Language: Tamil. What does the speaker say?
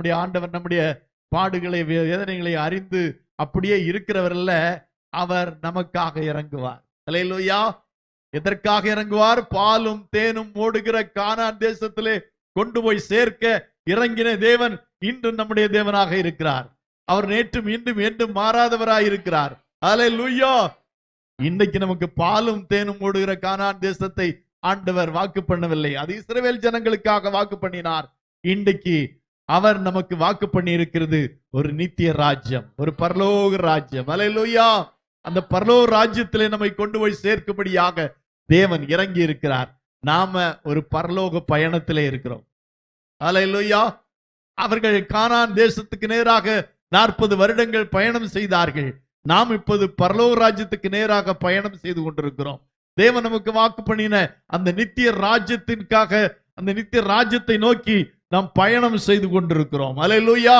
நம்முடைய ஆண்டவர் நம்முடைய பாடுகளை வே- வேதனைகளை அறிந்து அப்படியே இருக்கிறவர்ல அவர் நமக்காக இறங்குவார். அலையிலோயா. எதற்காக இறங்குவார்? பாலும் தேனும் ஓடுகிற கானான் தேசத்திலே கொண்டு போய் சேர்க்க இறங்கின தேவன் இன்று நம்முடைய தேவனாக இருக்கிறார். அவர் நேற்றும் இன்றும் என்றும் மாறாதவராய் இருக்கிறார். லுய்யோ இன்னைக்கு நமக்கு பாலும் தேனும் ஓடுகிற கானான் தேசத்தை ஆண்டவர் வாக்கு பண்ணவில்லை. அது இஸ்ரவேல் ஜனங்களுக்காக வாக்கு பண்ணினார். இன்றைக்கு அவர் நமக்கு வாக்கு பண்ணி இருக்கிறது ஒரு நித்திய ராஜ்யம் ஒரு பரலோக ராஜ்யம். அல்லேலூயா அந்த பரலோக ராஜ்யத்திலே நம்மை கொண்டு போய் சேர்க்கும்படியாக தேவன் இறங்கி இருக்கிறார் நாம ஒரு பரலோக பயணத்திலே இருக்கிறோம். அல்லேலூயா அவர்கள் கானான் தேசத்துக்கு நேராக நாற்பது வருடங்கள் பயணம் செய்தார்கள். நாம் இப்போது பரலோக ராஜ்யத்துக்கு நேராக பயணம் செய்து கொண்டிருக்கிறோம். தேவன் நமக்கு வாக்கு பண்ணின அந்த நித்திய ராஜ்யத்திற்காக அந்த நித்திய ராஜ்யத்தை நோக்கி நாம் பயணம் செய்து கொண்டிருக்கிறோம். அல்லேலூயா